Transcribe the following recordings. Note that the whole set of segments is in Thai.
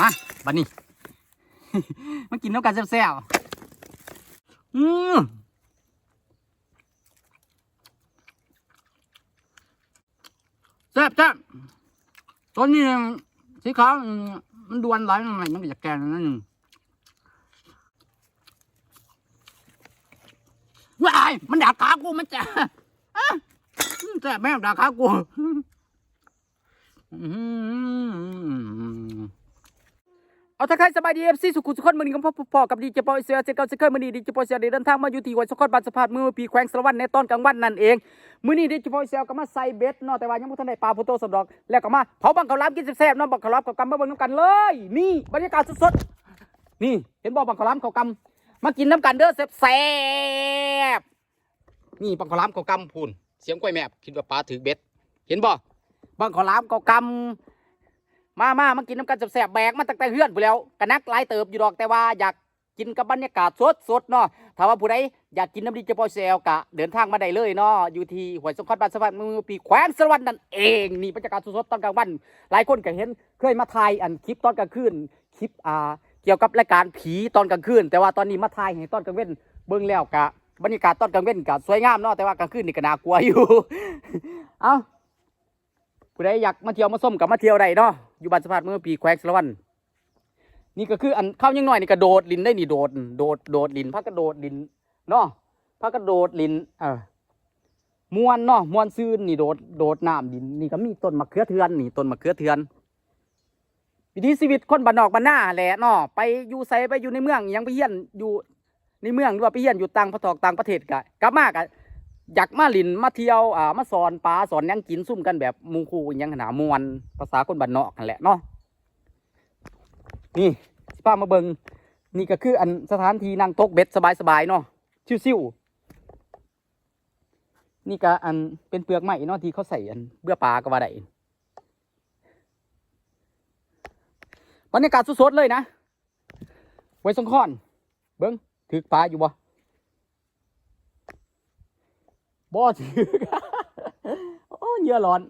มาบัดนี้ มากินน้ำกันแซ่บๆอืมแซ่บแซ่บตัวนี้สีขาวมันดวนไหลายหน่อยมันก็จะแกงนั่นว้ายมันด่าขากูมันจะอะแซ่บแม่งด่าขากูอืม เอาถ้าใครสบายดีเอฟซีสุขุมสุขคนมือนี้ก็พบพอกับดีเจปอยเสือเจเก้าเจเก้ามือนี้ดีเจปอยเสือได้เดินทางมาอยู่ที่วัดสกอตบานสะพานมือปีแขวงสารวัตรในตอนกลางวันนั่นเองมือนี้ดีเจปอยเสือก็มาใส่เบ็ดเนาะแต่ว่ายังไม่ทันได้ปลาโพโตสำรองแล้วก็มาเผาบังเขาล้ำกินแซ่บๆเนาะบังเขาล้ำกับกำมาเบิ่งน้ำกันเลย นี่บรรยากาศสดๆนี่เห็นบ่บังเขาล้ำเขากำมากินน้ำกันเด้อแซ่บๆนี่บังเขาล้ำเขากำพูนเสียงกล้วยแมบคิดว่าปลาถือเบ็ด เห็นบ่บังเขาล้ำเขากำ มามามากินน้ำกันแสบแบกมาตั้งแต่เฮือนไปแล้วกะนักหลายเติบอยู่ดอกแต่ว่าอยากกินกับบรรยากาศสดสดเนาะถ้าว่าผู้ใดอยากกินน้ำดีเฉพาะเซลกะ เดินทางมาได้เลยเนาะอยู่ที่ห้วยสงขลาบ้านสวัสดิ์มือปีแขวนสวัสดิ์นั่นเองนี่บรรยากาศสดๆตอนกลางวัน หลายคนก็เห็นเคยมาถ่ายอันคลิปตอนกลางคืนคลิปอ่าเกี่ยวกับรายการผีตอนกลางคืน แต่ว่าตอนนี้มาถ่ายให้ตอนกลางเว้นเบิ่งแล้วกะบรรยากาศตอนกลางเว้นกะสวยงามเนาะแต่ว่ากลางคืนนี่ก็น่ากลัวอยู่ เอ้าผู้ใดอยากมาเที่ยวมาส้มกับมาเที่ยวได้เนาะ อยู่บ้านสะพานเมื่อปีแควกสารวัน นี่ก็คืออันเข้ายังน้อยนี่กระโดดลินได้นี่โดด โดดโดดลินพักกระโดดลินเนาะพักกระโดดลินเออมวนเนาะมวนซื่นนี่โดดโดดน้ำดินนี่ก็มีต้นมะเขือเทือนนี่ต้นมะเขือเทือนวิถีชีวิตคนบ้านนอกบ้านหน้าแหละเนาะไปอยู่ไสไปอยู่ในเมืองยังไปเฮียนอยู่ในเมืองหรือว่าไปเฮียนอยู่ต่างประเทศต่างประเทศกะกลับมากะ อยากมาหลินมาเที่ยวอ่ามาสอนปลาสอนยังกินซุ่มกันแบบมูคูอิหยังขนามวนภาษาคนบ้านนอกกันแหละเนาะนี่สิพามาเบิงนี่ก็คืออันสถานที่นั่งตกเบ็ดสบายๆเนาะชิวๆนี่ก็อันเป็นเปลือกไม้เนาะที่เขาใส่อันเบื่อปลาก็ว่าได้บรรยากาศสดๆเลยนะไว้สงขอนเบิงถือปลาอยู่บ่ บ่ถือโอ้เยื่อร้อน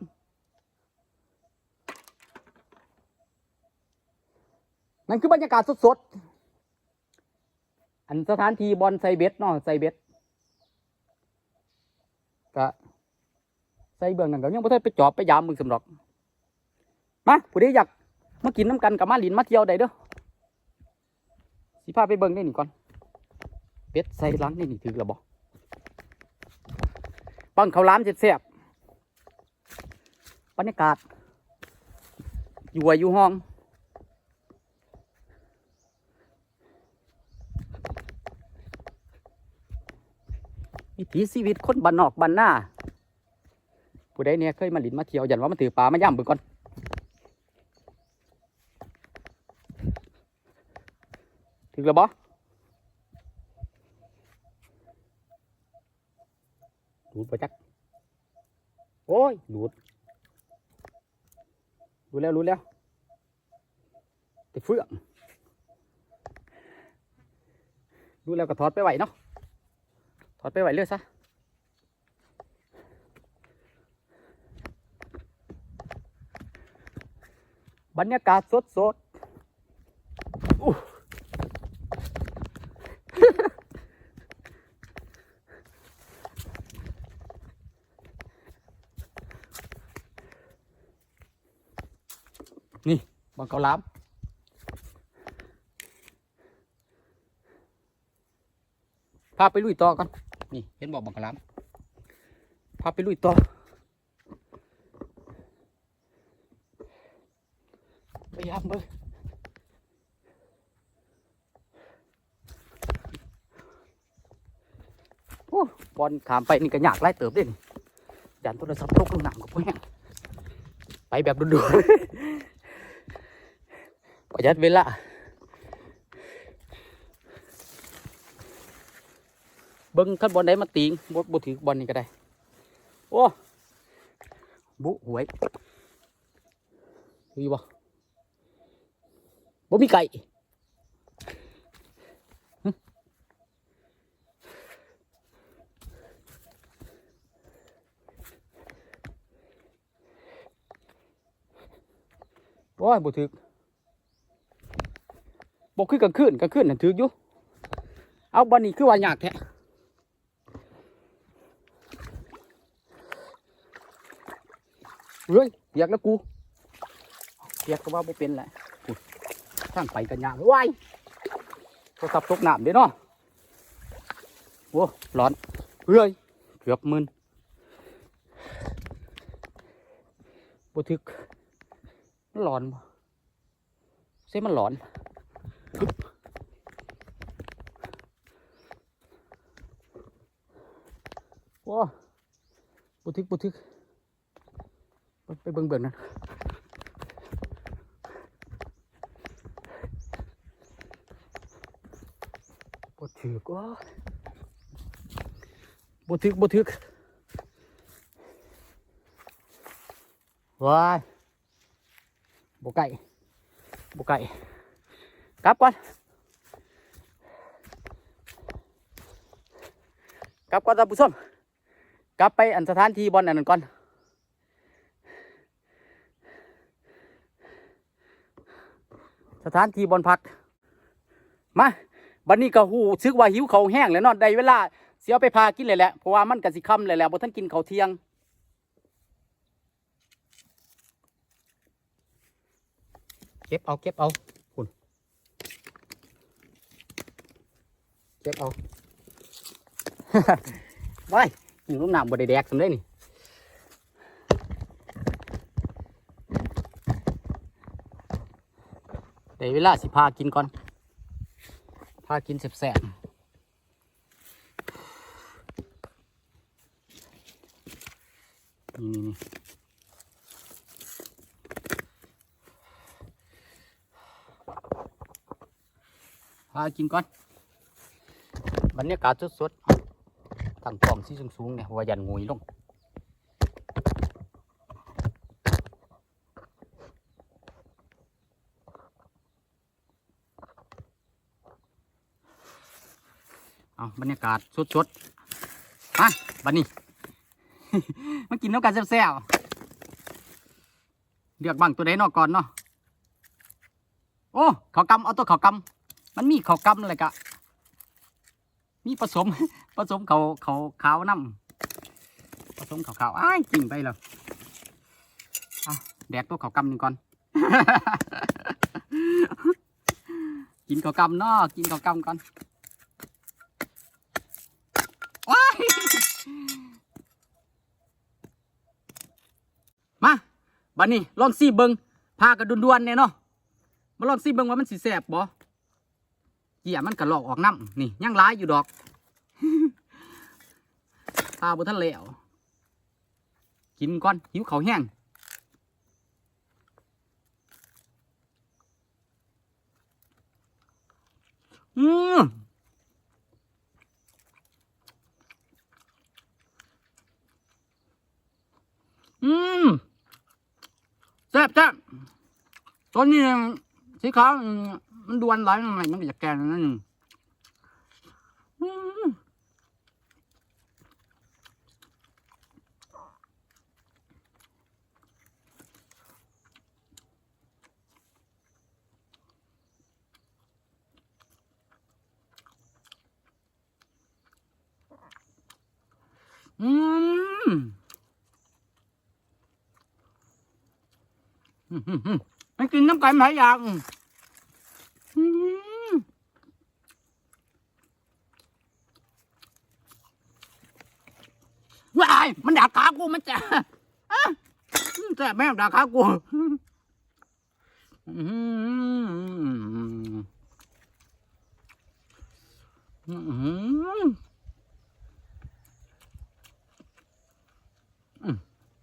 นั่นคือบรรยากาศสดๆ อันสถานที่บอลไซเบ็ดเนาะไซเบ็ดก็ใส่เบื้องนั่นก็ยังบ่ทันไปจอบไปยามมึงสำหรอกมาผู้ใดอยากมากินน้ำกันกับมาลินมาเที่ยวได้เด้อสิพาไปเบิ่งได้นี่ก่อนเป็ดใส่หลังนี่นี่ถือแล้วบ่ ปังเขาวล้ามเสียบๆบรรยากาศ อยู่อะอยู่ห้อง วิถีชีวิตคนบ้านนอกบ้านหน้าผู้ใดเนี่ยเคยมาหลินมาเที่ยวยันว่ามันถือปลามาย่ำเบิ่งก่อนถึงแล้วบ่ ดูดไปจัก โอ้ยดูดรู้แล้วรู้แล้วแต่เฟื่องรู้แล้วก็ถอดไปไหวเนาะถอดไปไหวเลยซะบรรยากาศสดสดๆอู้ นี่บังเกาล้ามพาไปลุยต่อกันนี่เห็นบอกบังกล้ามพาไปลุยต่อพยายามเบิ่งโอ้บอลขามไปนี่ก็ยากไล่เติบเด้นี่ยันโทรศัพท์ตกลงน้ำกับพวกแห้งไปแบบดุดๆ ประหยัดเวลาเบิ้งขั้นบอลได้มาติงบดบดถือบอลนี่ก็ได้ โอ้ บุหวยมีบ่บ่มีไก่โอ้ยบ่ถือ บกคือกลางคืนกลางคืนนั่นถืออยู่เอาบันนี้คือว่ายากแท้เฮ้ยเปียกแล้วกูเปียกก็ว่าไม่เป็นแหละอุ๊ยทางไปกันยากว้ายโทรศัพท์ตกน้ำเด้เนาะโอ้ร้อนเฮ้ยเกือบมึนบ่ทึกมันร้อนบ่มันร้อน โอ้บุทึกบุทึกไปไปเบิ่งเบิ่งนั่นบุทึกโอ้บุทึกบุทึกว้ายบุไก่บุไก่กลับก่อนกลับก่อนท่านผู้ชม กลับไปอันสถานที่บอลอันนั้นก่อน สถานที่บอลพัก มาบันนี้ก็หูซึกว่าหิวเขาแห้งแล้วเนอนได้เวลาเสียไปพากินเลยแหละเพราะว่ามันกสิค่ำเลยแหละบ่ท่านกินเขาเที่ยงเก็บเอาเก็บเอาคุณเก็บเอา ไว้ นี่ลูกน้ำบไดแดกสำได้นี่เดี๋ยวเวลาสิพากินก่อนพากินแสบๆนี่นี่นี่พากินก่อนบรรยากาศสดๆ ตั้งกล้องที่สูงๆเนี่ยว่ายันงุยลงเอาบรรยากาศสดๆมาบันนี้ มากินน้ำกันแซ่บๆเลือกบังตัวใดเนอกก่อนเนาะโอ้เขาวกำเอาตัวเขาวกำมันมีเขาวกำอะไรกะ มีผสมผสมเขาเขาขาวน้ำผสมขาวขาวอ้ายจริงไปเลยอะแดกตัวขาวกำหนึ่งก่อน กินขาวกำเนาะกินขาวกำก่อนว้ายมาบัดนี้ลองซีเบิงพากันดวนเนี่ยเนาะมาลองซีเบิงว่ามันสิแสบบ่ เกี่ยมันกระลอกออกน้ำนี่ยังร้ายอยู่ดอกปลาบนทะเลวกินก่อนหิวเขาแห้งอืมอืมแซ่บแซ่บตอนนี้สีขาว มันดวนไหลมันมันก็จะแกนนั่นนึงอืมอืมอืมไม่กินน้ำไก่หลายอย่างอืมว้ายมันด่าขากูมันจะอะแม่ด่าขากูอืมอืมอืม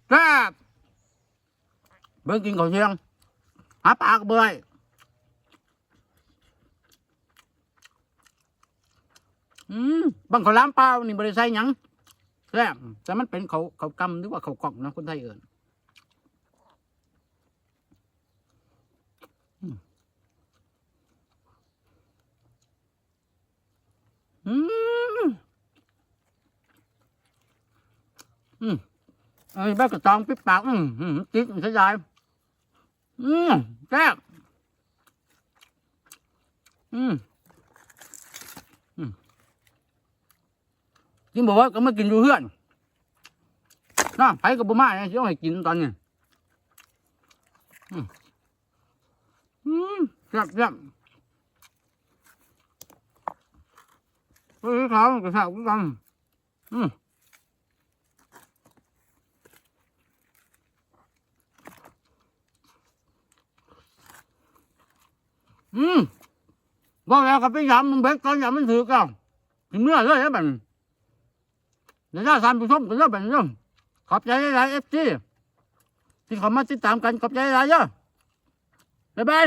แซ่บเบิ่งกินข้าวเที่ยงหาปลากระเบยอืมบางข้าวหล้ามเปล่านี่บริใส่หยัง แซ่บแต่มันเป็นเขาเขากำหรือว่าเขากล่องนะคนไทยเอิญอืมอืมอืมเอ้บ้ากระตองปิ๊บปากอืมอืมติ๊กใช่ไหมอืมแซ่บอือืม กินบอกว่าก็มากินอยู่เพื่อนนะไผกับบุมาเนี่ยสิเอาให้กินตอนนี้อืมอืมแซ่บแซ่บเฮ้ยเขาก็แซ่บคือกันอืมอืมว่าแล้วกับไปยำมันเบ็ดก่อนยำมันถือกันถึงเมื่อเลยนะบัน เดี๋ยวจะทามผู้ชมกันแล้วบัดนเรื่องขอบใจหลายเอฟซีที่เขามาติดตามกันขอบใจหลายเยอะบ๊ายบาย